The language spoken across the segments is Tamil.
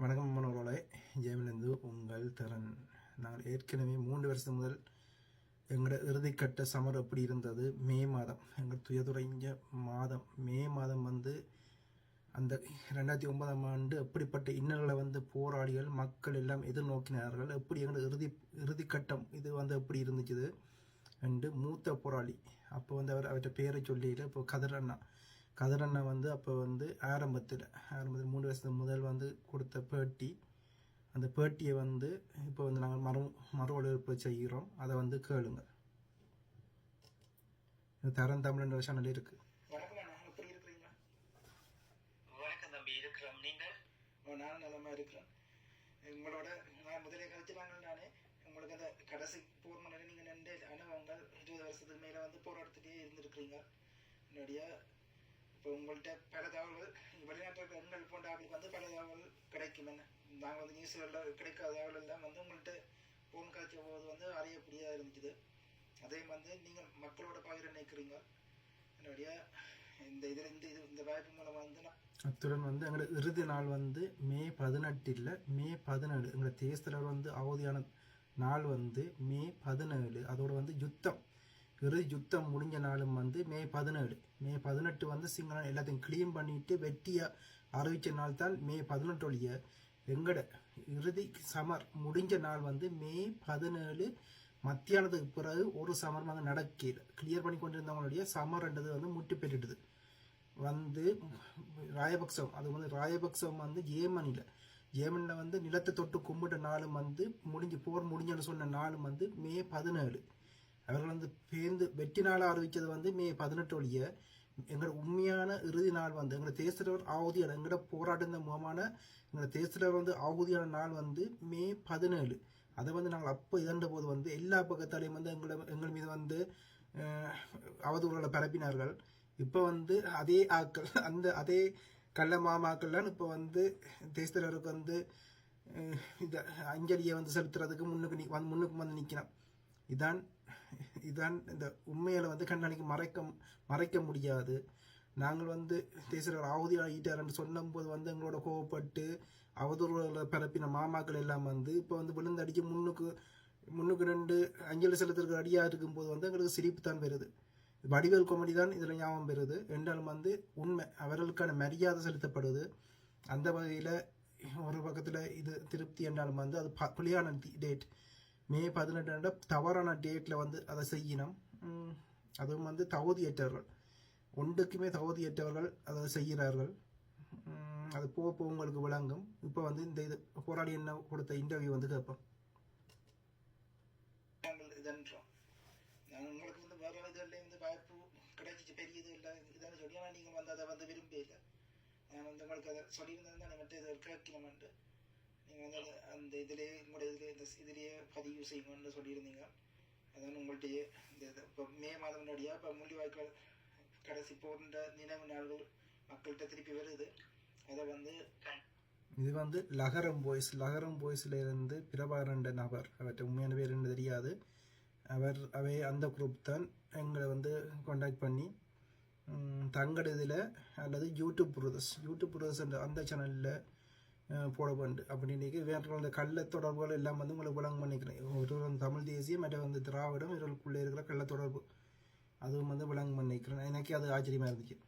வணக்கம் மாணவர்களே. ஜெயமிலிருந்து உங்கள் திறன். நாங்கள் ஏற்கனவே மூன்று வருஷம் முதல் எங்களோட இறுதிக்கட்ட சமர் எப்படி இருந்தது? மே மாதம். எங்கள் துயதுறைஞ்ச மாதம். மே மாதம் வந்து அந்த ரெண்டாயிரத்தி ஒன்பதாம் ஆண்டு எப்படிப்பட்ட இன்னல்களை வந்து போராளிகள் மக்கள் எல்லாம் எதிர்நோக்கினார்கள்? எப்படி எங்களோட இறுதி இறுதிக்கட்டம் இது வந்து எப்படி இருந்துச்சு? என்று மூத்த போராளி அப்போ வந்து அவர் அவர்கிட்ட பேரை சொல்லியில் இப்போ கதிரண்ணா. அண்ணா கதிர் அண்ணா வந்து அப்போ வந்து ஆரம்பத்தில் ஆரம்பத்தில் மூணு வருஷத்துக்கு முதல் வந்து கொடுத்த பேட்டி. அந்த பேட்டியை வந்து இப்போ வந்து நாங்கள் மறு மறு ஒளிபரப்பு செய்கிறோம். அதை வந்து கேளுங்க இது தரம் தமிழ்ன்ற சேனல் இருக்கு. வணக்கம் தம்பி. இருக்கிறோம். நீங்கள்? நானும் நலமா இருக்கிறேன். உங்களோட நான் முதலே கழிச்சுவாங்க நானே உங்களுக்கு அந்த கடைசி போர் நீங்கள் நின்று அனுபவங்கள் இருபது வருஷத்துக்கு மேலே வந்து போராட்டத்திலேயே இருந்திருக்கிறீங்க. என்னுடைய இப்போ உங்கள்கிட்ட பல தகவல்கள் வெளிநாட்டில் எங்கள் போன்ற ஆளுக்கு வந்து பல தகவல் கிடைக்கும் என்ன நாங்கள் வந்து நியூஸ்களில் கிடைக்காத தகவல் எல்லாம் வந்து உங்கள்கிட்ட போன் காய்ச்ச போது வந்து அறியக்கூடியதாக இருந்துச்சு. அதே வந்து நீங்கள் மக்களோட பகிர நினைக்கிறீங்க? என்னுடைய இந்த இதில் இந்த இது இந்த வாய்ப்பு மூலம் வந்து நான் அத்துடன் வந்து எங்களோட இறுதி நாள் வந்து மே பதினெட்டு இல்லை மே பதினேழு எங்களோட தேசத்தில் வந்து அவதியான நாள் வந்து மே பதினேழு. அதோட வந்து யுத்தம் இறுதி யுத்தம் முடிஞ்ச நாளும் வந்து மே பதினேழு. மே பதினெட்டு வந்து சிங்களம் எல்லாத்தையும் கிளீன் பண்ணிட்டு வெட்டியாக அறிவித்த நாள் தான் மே பதினெட்டு ஒழிய எங்களோட இறுதி சமர் முடிஞ்ச நாள் வந்து மே பதினேழு மத்தியானத்துக்கு பிறகு ஒரு சமர் வந்து நடக்கல கிளியர் பண்ணி கொண்டிருந்தவங்களுடைய சமர்ன்றது வந்து முட்டு பெற்றுடுது வந்து ராயபக்சம் அது வந்து ராயபக்சம் வந்து ஏமனில் ஏமனில் வந்து நிலத்தை தொட்டு கும்பிட்ட நாளும் வந்து முடிஞ்சு போர் முடிஞ்சுன்னு சொன்ன நாளும் வந்து மே பதினேழு. அவர்கள் வந்து பேர்ந்து வெற்றி நாளாக அறிவித்தது வந்து மே பதினெட்டு ஒழிய எங்களோட உண்மையான இறுதி நாள் வந்து எங்களோட தேசத்தவர் ஆகுதியான எங்களோட போராட்ட முகமான எங்களோட தேசத்தவர் வந்து ஆகுதியான நாள் வந்து மே பதினேழு. அதை வந்து நாங்கள் அப்போ இதன்ற போது வந்து எல்லா பக்கத்தாலையும் வந்து எங்களை எங்கள் மீது வந்து அவதூறுகளை பரப்பினார்கள். இப்போ வந்து அதே ஆக்கள் அந்த அதே கள்ள மாமாக்கள்லாம் இப்போ வந்து தேசத்தலைவருக்கு வந்து இதை இந்த அஞ்சலியை வந்து செலுத்துறதுக்கு முன்னுக்கு நி வந்து முன்னுக்கு வந்து நிற்கிறான் இதான் இதுதான் இந்த உண்மையில வந்து கண்ணாடிக்கு மறைக்க மறைக்க முடியாது. நாங்கள் வந்து தேசியர் அவதி ஆகிட்டார்னு சொன்னபோது வந்து எங்களோட கோவப்பட்டு அவதூறுகளை பரப்பின மாமாக்கள் எல்லாம் வந்து இப்போ வந்து விழுந்து அடிக்க முன்னுக்கு முன்னுக்கு ரெண்டு அஞ்சலி செலுத்துறதுக்கு அடியாக இருக்கும்போது வந்து எங்களுக்கு சிரிப்பு தான் வருது. வடிவேல் காமெடி தான் இதில் ஞாபகம் பெறுது என்றாலும் வந்து உண்மை அவர்களுக்கான மரியாதை செலுத்தப்படுது. அந்த வகையில் ஒரு பக்கத்தில் இது திருப்தி என்றாலும் வந்து அது ப- பிழையான டேட் மே பதினெட்டு தவறான டேட்டில் வந்து அதை செய்யணும். அதுவும் வந்து தகுதியற்றவர்கள். ஒன்றுக்குமே தகுதியற்றவர்கள் அதை செய்கிறார்கள். அது போக போக உங்களுக்கு விளங்கும். இப்போ வந்து இந்த இது போராடி என்ன கொடுத்த இன்டர்வியூ வந்து கேட்போம். இதன்றோம். நான் உங்களுக்கு வந்து வேற இதில் வந்து வாய்ப்பு கிடைச்சிச்சு பெரிய இது இல்லை இதுன்னு சொல்லி ஆனால் நீங்கள் வந்து அதை வந்து விரும்பல நான் வந்து உங்களுக்கு அதை சொல்லியிருந்தேன் நான் மற்ற இதை கேட்கணுமெண்டு நீங்கள் அந்த இதிலே உங்களுடைய இதிலே இந்த இதிலேயே பதிவு செய்யுங்கன்னு சொல்லியிருந்தீங்க. அதான் உங்கள்கிட்டயே இந்த இப்போ மே மாதம் முன்னாடியா? இப்போ முள்ளிவாய்க்கால் கடைசி போன்ற நினைவு நாள்கள் மக்கள்கிட்ட திருப்பி வருது. அதை வந்து இது வந்து லகரம் பாய்ஸ் லகரம் பாய்ஸில் இருந்து பிரபாகரன் நபர் அவர்கிட்ட உண்மையான பேர் என்ன தெரியாது. அவர் அவை அந்த குரூப் தான் எங்களை வந்து காண்டாக்ட் பண்ணி ம், தங்கட இதில் அல்லது யூடியூப் புரதர்ஸ் யூடியூப் புரதர்ஸ் அந்த சேனலில் போட வேண்டும் அப்படின்னு வேற அந்த கள்ள தொடர்புகள் எல்லாம் வந்து உங்களுக்கு விளங்க பண்ணிக்கிறேன். ஒரு தமிழ் தேசியம் மற்ற வந்து திராவிடம் இவர்களுக்குள்ளே இருக்கிற கள்ள தொடர்பு. அதுவும் வந்து விளங்க பண்ணிக்கிறேன். எனக்கு அது ஆச்சரியமாக இருந்துச்சு.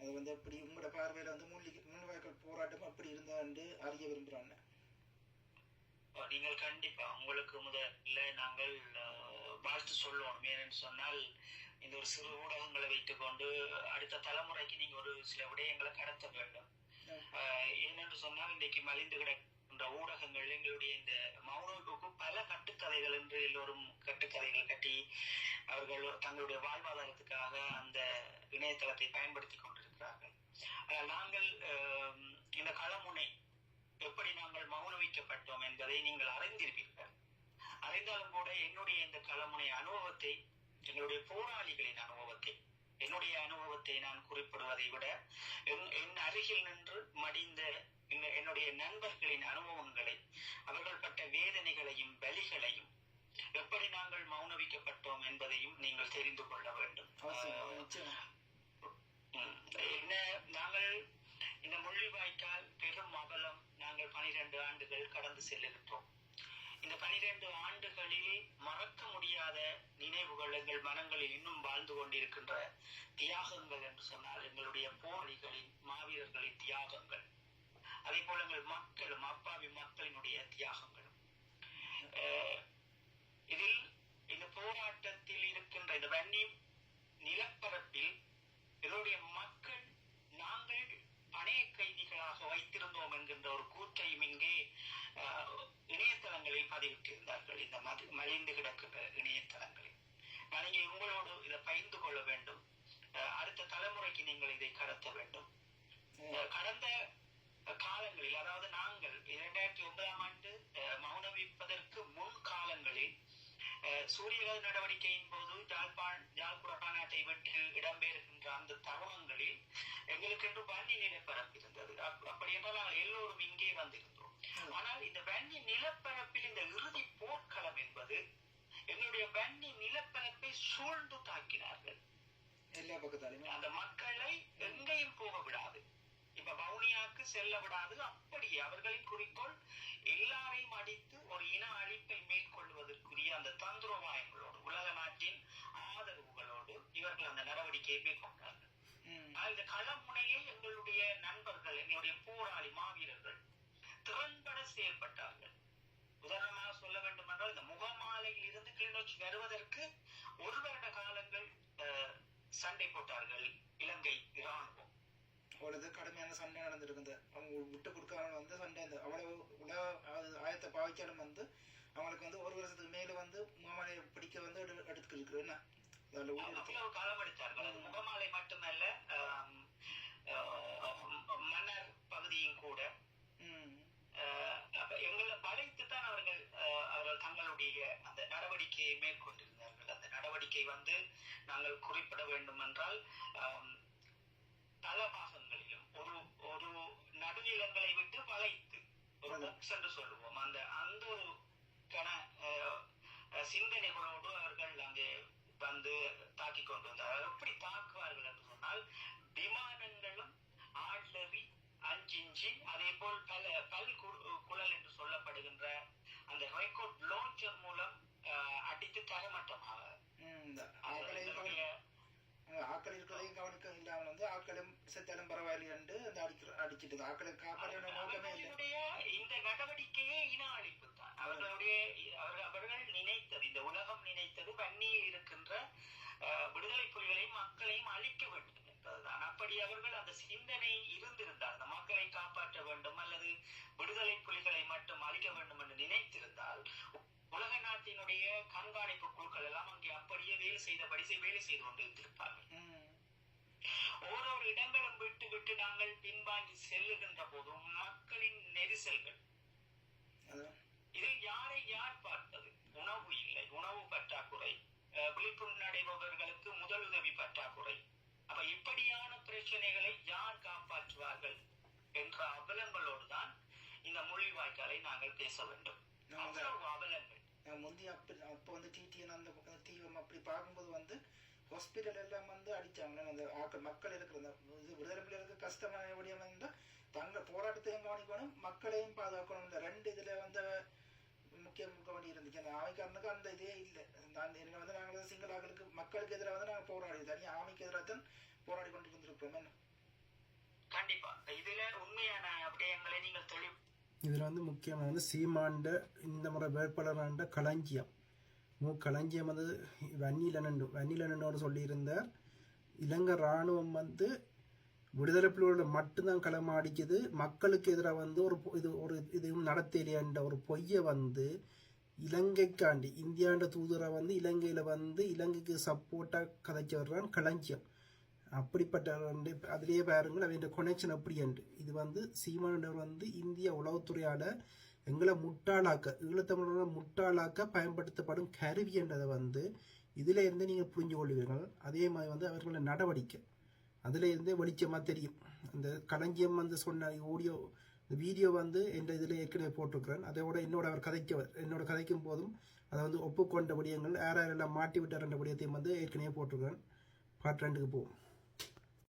அது வந்து அப்படி உங்களோட பார்வையில் வந்து முள்ளி முள்ளிவாய்க்கால் போராட்டம் அப்படி இருந்தாண்டு அறிய விரும்புகிறாங்க நீங்கள் கண்டிப்பா உங்களுக்கு முதல்ல நாங்கள் வாழ்த்து சொல்லுவோம் ஏனென்று சொன்னால் இந்த ஒரு சிறு ஊடகங்களை வைத்துக்கொண்டு அடுத்த தலைமுறைக்கு நீங்க ஒரு சில விடயங்களை கடத்த வேண்டும். ஏனென்று சொன்னால் இன்றைக்கு மலிந்து கிடக்கின்ற ஊடகங்கள் எங்களுடைய இந்த மௌனவுக்கு பல கட்டுக்கதைகள் என்று எல்லோரும் கட்டுக்கதைகள் கட்டி அவர்கள் தங்களுடைய வாழ்வாதாரத்துக்காக அந்த இணையதளத்தை பயன்படுத்தி கொண்டிருக்கிறார்கள். நாங்கள் அஹ், இந்த களமுனை எப்படி நாங்கள் மௌனவிக்கப்பட்டோம் என்பதை நீங்கள் அறிந்திருப்பீர்கள். அறிந்தாலும் கூட என்னுடைய இந்த களமுனை அனுபவத்தை எங்களுடைய போராளிகளின் அனுபவத்தை என்னுடைய அனுபவத்தை நான் குறிப்பிடுவதை விட என் என் அருகில் நின்று மடிந்த என்னுடைய நண்பர்களின் அனுபவங்களை அவர்கள் பட்ட வேதனைகளையும் வலிகளையும் எப்படி நாங்கள் மௌனவிக்கப்பட்டோம் என்பதையும் நீங்கள் தெரிந்து கொள்ள வேண்டும். என்ன நாங்கள் இந்த முள்ளிவாய் முள்ளிவாய்க்கால் பெரும் அவலம் நாங்கள் பனிரெண்டு ஆண்டுகள் கடந்து செல்லுகின்றோம் இந்த பனிரெண்டு ஆண்டுகளில் மறக்க முடியாத நினைவுகள் எங்கள் மனங்களில் இன்னும் வாழ்ந்து கொண்டிருக்கின்ற தியாகங்கள் என்று சொன்னால் எங்களுடைய போராளிகளின் மாவீரர்களின் தியாகங்கள். அதே போல எங்கள் மக்களும் அப்பாவி மக்களினுடைய தியாகங்களும் அஹ், இதில் இந்த போராட்டத்தில் இருக்கின்ற இந்த வன்னி நிலப்பரப்பில் இதனுடைய மக்கள் நாங்கள் பணைய கைதிகளாக வைத்திருந்தோம் என்கின்ற ஒரு கூற்றையும் இங்கே இணையதளங்களில் பதிவிட்டிருந்தார்கள். இந்த மாதிரி மலிந்து கிடக்கிற இணையதளங்களில் நீங்கள் உங்களோடு இதை பகிர்ந்து கொள்ள வேண்டும். அஹ், அடுத்த தலைமுறைக்கு நீங்கள் இதை கடத்த வேண்டும். கடந்த காலங்களில் அதாவது நாங்கள் இரண்டாயிரத்தி ஒன்பதாம் ஆண்டு அஹ், மௌனவிப்பதற்கு முன் காலங்களில் அஹ், நடவடிக்கையின் போது யாழ்ப்பாண் விட்டு இடம்பெறுகின்ற அந்த தருணங்களில் எங்களுக்கென்று வன்னி நிலப்பரப்பு இருந்தது அப்- அப்படி என்றால் நாங்கள் எல்லோரும் இங்கே வந்திருந்தோம். ஆனால் இந்த வன்னி நிலப்பரப்பில் இந்த இறுதி போர்க்களம் என்பது எங்களுடைய வன்னி நிலப்பரப்பை சூழ்ந்து தாக்கினார்கள். எல்லா பக்கத்தாலையுமே? அந்த மக்களை எங்கேயும் போக விடாது. இப்ப வவுனியாக்கு செல்ல விடாது. அப்படியே அவர்களின் குறிக்கோள் எல்லாரையும் அடித்து ஒரு இன அழிப்பை மேற்கொள்வதற்குரிய அந்த தந்திரோபாயங்களோடு உலக நாட்டின் ஆதரவுகளோடு இவர்கள் அந்த நடவடிக்கையை மேற்கொண்டார்கள். இந்த களமுனையை எங்களுடைய நண்பர்கள் எங்களுடைய போராளி மாவீரர்கள் திறன்பட செயல்பட்டார்கள் உதாரணமாக சொல்ல வேண்டும் என்றால் இந்த முகமாலையில் இருந்து கிளிநொச்சி வருவதற்கு ஒரு வருட காலங்கள் சண்டை போட்டார்கள் இலங்கை இராணுவம். அவ்வளவு கடுமையான சண்டை நடந்திருக்குது. அவங்க விட்டு கொடுக்காம வந்து சண்டை அவ்வளவு உலக ஆயத்தை பாவிச்சாலும் வந்து அவங்களுக்கு வந்து ஒரு வருஷத்துக்கு மேல வந்து முகமலை பிடிக்க வந்து எடு- எடுத்துக்கிட்டு இருக்கு என்ன அதில் ஊர் எடுத்து அவ்வளவு காலம் எடுத்தார்கள் அது முகமாலை மட்டுமல்ல மன்னர் பகுதியும் கூட. எங்களை வளைத்து தான் அவர்கள் அவர்கள் தங்களுடைய அந்த நடவடிக்கையை மேற்கொண்டிருந்தார்கள். அந்த நடவடிக்கை வந்து நாங்கள் குறிப்பிட வேண்டும் என்றால் ஆம், பல பாகங்களிலும் ஒரு ஒரு நடுநிலங்களை விட்டு வளைத்து ஒரு box என்று சொல்லுவோம். அந்த அந்த ஒரு சிந்தனைகளோடு அவர்கள் அங்கே வந்து தாக்கி கொண்டு வந்தார்கள் எப்படி தாக்குவார்கள் என்று சொன்னால் விமானங்களும் ஆட்லரி அஞ்சிஞ்சி அதே போல் பல பல் குழல் என்று சொல்லப்படுகின்ற அந்த ரெக்கார்ட் லான்ச்சர் மூலம் அடித்து தரமட்டமாக. அந்த ஆக்கள் இருக்கிறதையும் கவனிக்க இல்லாமல் வந்து ஆக்களும் செத்தாலும் பரவாயில்லைன்னு அந்த அடிக்கிற அடிச்சிட்டு ஆக்களை காப்பாற்ற நோக்கமே இல்லை அவர்களுடைய இந்த நடவடிக்கையே இன அழிப்பு தான் அவர்களுடைய அவர்கள் அவர்கள் நினைத்தது இந்த உலகம் நினைத்தது வன்னியில் இருக்கின்ற அஹ், விடுதலை புலிகளையும் மக்களையும் அழிக்க வேண்டும் என்பதுதான் அப்படி அவர்கள் அந்த சிந்தனை இருந்திருந்தால் அந்த மக்களை காப்பாற்ற வேண்டும் அல்லது விடுதலை புலிகளை மட்டும் அழிக்க வேண்டும் என்று நினைத்திருந்தால் உலக நாட்டினுடைய கண்காணிப்பு குழுக்கள் எல்லாம் அங்கே அப்படியே வேலை செய்தபடி செய்- வேலை செய்து கொண்டு இருந்திருப்பார்கள் இடங்களும் விட்டு விட்டு நாங்கள் பின்வாங்கி செல்லுகின்ற போதும் மக்களின் நெரிசல்கள். இதில் யாரை யார் பார்த்தது? உணவு இல்லை. உணவு பற்றாக்குறை. விழிப்புணர்வு அடைபவர்களுக்கு முதலுதவி பற்றாக்குறை. அப்ப இப்படியான பிரச்சனைகளை யார் காப்பாற்றுவார்கள் என்ற அவலங்களோடு தான் இந்த மொழிவாய்க்காலை நாங்கள் பேச வேண்டும். அவ்வளவு அவலங்கள். நான் முந்தைய அப்படி அப்போ வந்து டிடிஎன் அந்த தீவிரம் அப்படி பார்க்கும்போது வந்து ஹாஸ்பிட்டல் எல்லாம் வந்து அடிச்சாங்க அந்த ஆக்கள் மக்கள் இருக்கிற இது விடுதலை பிள்ளைகளுக்கு கஷ்டமான எப்படியா இருந்தால் தங்க போராட்டத்தையும் கவனிக்கணும் மக்களையும் பாதுகாக்கணும். இந்த ரெண்டு இதுல வந்து முக்கியம் கவனி இருந்துச்சு அந்த ஆமைக்காரனுக்கு அந்த இதே இல்லை அந்த என்ன வந்து நாங்கள் சிங்கள ஆக்களுக்கு மக்களுக்கு எதிராக வந்து நாங்கள் போராடி தனியாக ஆமைக்கு எதிராக தான் போராடி கொண்டு இருந்திருப்போம் என்ன கண்டிப்பா. இதுல உண்மையான விடயங்களை நீங்கள் தெளிவு இதில் வந்து முக்கியமாக வந்து சீமாண்ட இந்த முறை வேட்பாளராண்ட களஞ்சியம். மு. களஞ்சியம் வந்து வன்னிலனண்டு வன்னிலனோடு சொல்லியிருந்தார். இலங்கை இராணுவம் வந்து விடுதலை புலிகளில் மட்டும்தான் களமாடிக்குது. மக்களுக்கு எதிராக வந்து ஒரு பொ- இது ஒரு இதுவும் நடத்தலையான்ற ஒரு பொய்யை வந்து இலங்கைக்காண்டி இந்தியாண்ட தூதரை வந்து இலங்கையில் வந்து இலங்கைக்கு சப்போர்ட்டாக கதைச்சு வர்றான் களஞ்சியம். அப்படிப்பட்ட அதிலேயே பாருங்கள் அவன் கொனெக்ஷன் அப்படி என்று இது வந்து சீமானவர் வந்து இந்திய உளவுத்துறையால் எங்களை முட்டாளாக்க ஈழத்தமிழரை முட்டாளாக்க பயன்படுத்தப்படும் கருவி என்றதை வந்து இதில் இருந்து நீங்கள் புரிஞ்சு கொள்வீர்கள் அதே மாதிரி வந்து அவர்களோட நடவடிக்கை. அதில் இருந்தே வெளிச்சமாக தெரியும். அந்த களஞ்சியம் வந்து சொன்ன ஆடியோ இந்த வீடியோ வந்து என்ற இதில் ஏற்கனவே போட்டிருக்கிறேன். அதோட என்னோட அவர் கதைக்க என்னோட கதைக்கும் போதும் அதை வந்து ஒப்புக்கொண்ட விடயங்கள் யார் யாரெல்லாம் மாட்டி விட்டார் என்ற விடயத்தையும் வந்து ஏற்கனவே போட்டிருக்கிறேன். பார்ட் ரெண்டுக்கு போவோம்.